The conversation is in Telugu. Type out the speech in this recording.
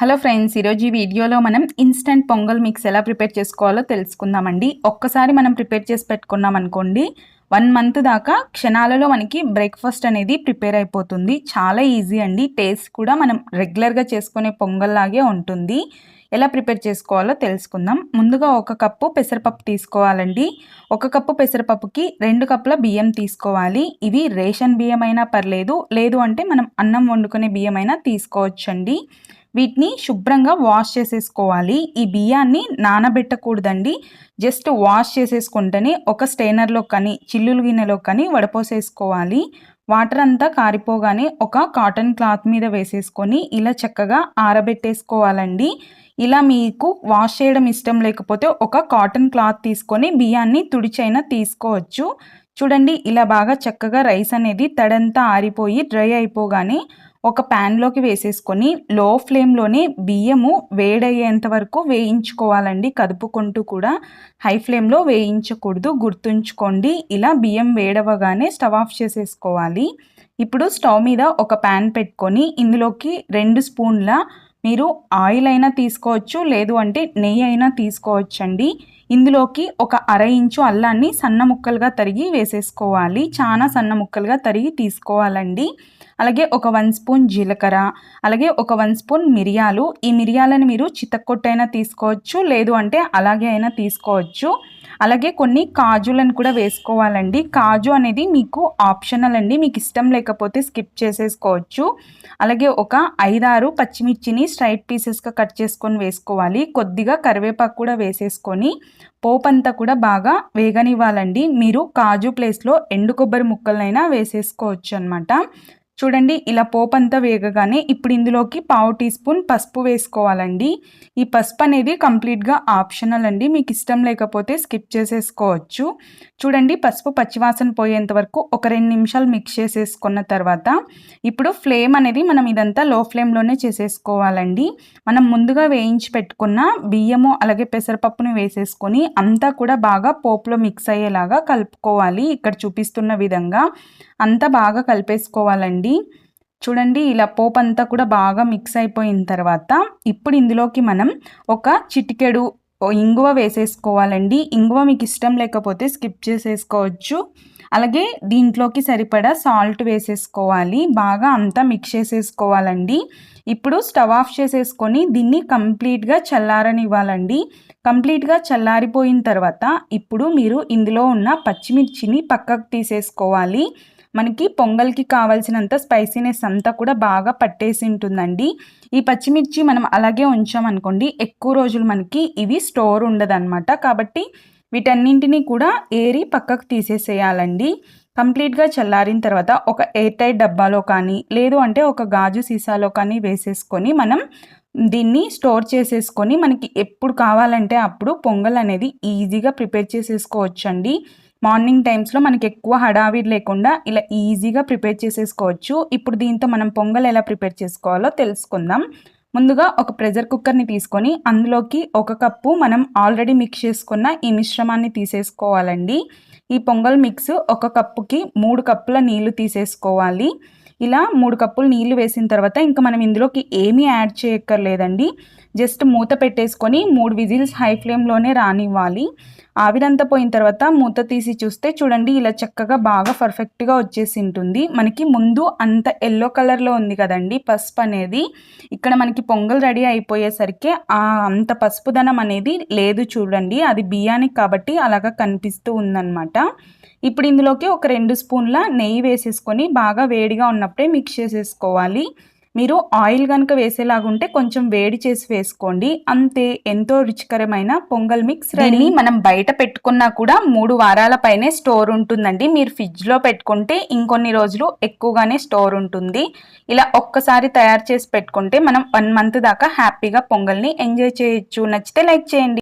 హలో ఫ్రెండ్స్ ఈరోజు ఈ వీడియోలో మనం ఇన్స్టెంట్ పొంగల్ మిక్స్ ఎలా ప్రిపేర్ చేసుకోవాలో తెలుసుకుందామండి. ఒక్కసారి మనం ప్రిపేర్ చేసి పెట్టుకున్నాం అనుకోండి వన్ మంత్ దాకా క్షణాలలో మనకి బ్రేక్ఫాస్ట్ అనేది ప్రిపేర్ అయిపోతుంది. చాలా ఈజీ అండి. టేస్ట్ కూడా మనం రెగ్యులర్గా చేసుకునే పొంగల్లాగే ఉంటుంది. ఎలా ప్రిపేర్ చేసుకోవాలో తెలుసుకుందాం. ముందుగా ఒక కప్పు పెసరపప్పు తీసుకోవాలండి. ఒక కప్పు పెసరపప్పుకి రెండు కప్పుల బియ్యం తీసుకోవాలి. ఇవి రేషన్ బియ్యం అయినా పర్లేదు. లేదు అంటే మనం అన్నం వండుకునే బియ్యం అయినా తీసుకోవచ్చండి. వీటిని శుభ్రంగా వాష్ చేసేసుకోవాలి. ఈ బియ్యాన్ని నానబెట్టకూడదండి. జస్ట్ వాష్ చేసేసుకుంటేనే ఒక స్టెయినర్లో కానీ చిల్లులు గిన్నెలో కానీ వడపోసేసుకోవాలి. వాటర్ అంతా కారిపోగానే ఒక కాటన్ క్లాత్ మీద వేసేసుకొని ఇలా చక్కగా ఆరబెట్టేసుకోవాలండి. ఇలా మీకు వాష్ చేయడం ఇష్టం లేకపోతే ఒక కాటన్ క్లాత్ తీసుకొని బియ్యాన్ని తుడిచైనా తీసుకోవచ్చు. చూడండి ఇలా బాగా చక్కగా రైస్ అనేది తడంతా ఆరిపోయి డ్రై అయిపోగానే ఒక ప్యాన్లోకి వేసేసుకొని లో ఫ్లేమ్లోనే బియ్యము వేడయ్యేంత వరకు వేయించుకోవాలండి. కదుపుకుంటూ కూడా హై ఫ్లేమ్లో వేయించకూడదు. గుర్తుంచుకోండి ఇలా బియ్యం వేడవగానే స్టవ్ ఆఫ్ చేసేసుకోవాలి. ఇప్పుడు స్టవ్ మీద ఒక ప్యాన్ పెట్టుకొని ఇందులోకి రెండు స్పూన్ల మీరు ఆయిల్ అయినా తీసుకోవచ్చు లేదు అంటే నెయ్యి అయినా తీసుకోవచ్చండి. ఇందులోకి ఒక అర ఇంచు అల్లాన్ని సన్న ముక్కలుగా తరిగి వేసేసుకోవాలి. చాలా సన్న ముక్కలుగా తరిగి తీసుకోవాలండి. అలాగే ఒక వన్ స్పూన్ జీలకర్ర అలాగే ఒక వన్ స్పూన్ మిరియాలు. ఈ మిరియాలను మీరు చితక్కొట్టైనా తీసుకోవచ్చు లేదు అంటే అలాగే అయినా తీసుకోవచ్చు. అలాగే కొన్ని కాజులను కూడా వేసుకోవాలండి. కాజు అనేది మీకు ఆప్షనల్ అండి. మీకు ఇష్టం లేకపోతే స్కిప్ చేసేసుకోవచ్చు. అలాగే ఒక ఐదారు పచ్చిమిర్చిని స్ట్రైట్ పీసెస్గా కట్ చేసుకొని వేసుకోవాలి. కొద్దిగా కరివేపాకు కూడా వేసేసుకొని పోపంతా కూడా బాగా వేగనివ్వాలండి. మీరు కాజు ప్లేస్లో ఎండు కొబ్బరి ముక్కలనైనా వేసేసుకోవచ్చు అనమాట చూడండి ఇలా పోపంతా వేగగానే ఇప్పుడు ఇందులోకి పావు టీ స్పూన్ పసుపు వేసుకోవాలండి. ఈ పసుపు అనేది కంప్లీట్గా ఆప్షనల్ అండి. మీకు ఇష్టం లేకపోతే స్కిప్ చేసేసుకోవచ్చు. చూడండి పసుపు పచ్చివాసన పోయేంత వరకు ఒక రెండు నిమిషాలు మిక్స్ చేసేసుకున్న తర్వాత ఇప్పుడు ఫ్లేమ్ అనేది మనం ఇదంతా లో ఫ్లేమ్లోనే చేసేసుకోవాలండి. మనం ముందుగా వేయించి పెట్టుకున్న బియ్యము అలాగే పెసరపప్పును వేసేసుకొని అంతా కూడా బాగా పోపులో మిక్స్ అయ్యేలాగా కలుపుకోవాలి. ఇక్కడ చూపిస్తున్న విధంగా అంతా బాగా కలిపేసుకోవాలండి. చూడండి. ఇలా పోపు అంతా కూడా బాగా మిక్స్ అయిపోయిన తర్వాత ఇప్పుడు ఇందులోకి మనం ఒక చిటికెడు ఇంగువ వేసేసుకోవాలండి. ఇంగువ మీకు ఇష్టం లేకపోతే స్కిప్ చేసేసుకోవచ్చు. అలాగే దీంట్లోకి సరిపడా సాల్ట్ వేసేసుకోవాలి. బాగా అంతా మిక్స్ చేసేసుకోవాలండి. ఇప్పుడు స్టవ్ ఆఫ్ చేసేసుకొని దీన్ని కంప్లీట్గా చల్లారనివ్వాలండి. కంప్లీట్గా చల్లారిపోయిన తర్వాత ఇప్పుడు మీరు ఇందులో ఉన్న పచ్చిమిర్చిని పక్కకు తీసేసుకోవాలి. మనకి పొంగల్కి కావాల్సినంత స్పైసీనెస్ అంతా కూడా బాగా పట్టేసి ఉంటుందండి. ఈ పచ్చిమిర్చి మనం అలాగే ఉంచామనుకోండి ఎక్కువ రోజులు మనకి ఇవి స్టోర్ ఉండదన్నమాట. కాబట్టి వీటన్నింటినీ కూడా ఏరి పక్కకు తీసేసేయాలండి. కంప్లీట్గా చల్లారిన తర్వాత ఒక ఎయిర్ టైట్ డబ్బాలో కానీ లేదు అంటే ఒక గాజు సీసాలో కానీ వేసేసుకొని మనం దీన్ని స్టోర్ చేసేసుకొని మనకి ఎప్పుడు కావాలంటే అప్పుడు పొంగల్ అనేది ఈజీగా ప్రిపేర్ చేసేసుకోవచ్చండి. మార్నింగ్ టైమ్స్లో మనకి ఎక్కువ హడావిడి లేకుండా ఇలా ఈజీగా ప్రిపేర్ చేసేసుకోవచ్చు. ఇప్పుడు దీంతో మనం పొంగల్ ఎలా ప్రిపేర్ చేసుకోవాలో తెలుసుకుందాం. ముందుగా ఒక ప్రెషర్ కుక్కర్ని తీసుకొని అందులోకి ఒక కప్పు మనం ఆల్రెడీ మిక్స్ చేసుకున్న ఈ మిశ్రమాన్ని తీసేసుకోవాలండి. ఈ పొంగల్ మిక్స్ ఒక కప్పుకి మూడు కప్పుల నీళ్ళు తీసేసుకోవాలి. ఇలా మూడు కప్పులు నీళ్ళు వేసిన తర్వాత ఇంకా మనం ఇందులోకి ఏమీ యాడ్ చేయక్కర్లేదండి. జస్ట్ మూత పెట్టేసుకొని మూడు విజిల్స్ హై ఫ్లేమ్లోనే రానివ్వాలి. ఆవిరంతా పోయిన తర్వాత మూత తీసి చూస్తే చూడండి ఇలా చక్కగా బాగా పర్ఫెక్ట్గా వచ్చేసి ఉంటుంది మనకి ముందు అంత ఎల్లో కలర్లో ఉంది కదండి పసుపు అనేది. ఇక్కడ మనకి పొంగల్ రెడీ అయిపోయేసరికి ఆ అంత పసుపుదనం అనేది లేదు చూడండి. అది బియ్యానికి కాబట్టి అలాగా కనిపిస్తూ ఉందన్నమాట. ఇప్పుడు ఇందులోకి ఒక రెండు స్పూన్ల నెయ్యి వేసేసుకొని బాగా వేడిగా ఉన్నప్పుడే మిక్స్ చేసేసుకోవాలి. మీరు ఆయిల్ కనుక వేసేలాగుంటే కొంచెం వేడి చేసి వేసుకోండి. అంతే ఎంతో రుచికరమైన పొంగల్ మిక్స్ రెడీ మనం బయట పెట్టుకున్నా కూడా మూడు వారాల పైనే స్టోర్ ఉంటుందండి. మీరు ఫ్రిడ్జ్లో పెట్టుకుంటే ఇంకొన్ని రోజులు ఎక్కువగానే స్టోర్ ఉంటుంది. ఇలా ఒక్కసారి తయారు చేసి పెట్టుకుంటే మనం వన్ మంత్ దాకా హ్యాపీగా పొంగల్ని ఎంజాయ్ చేయొచ్చు. నచ్చితే లైక్ చేయండి.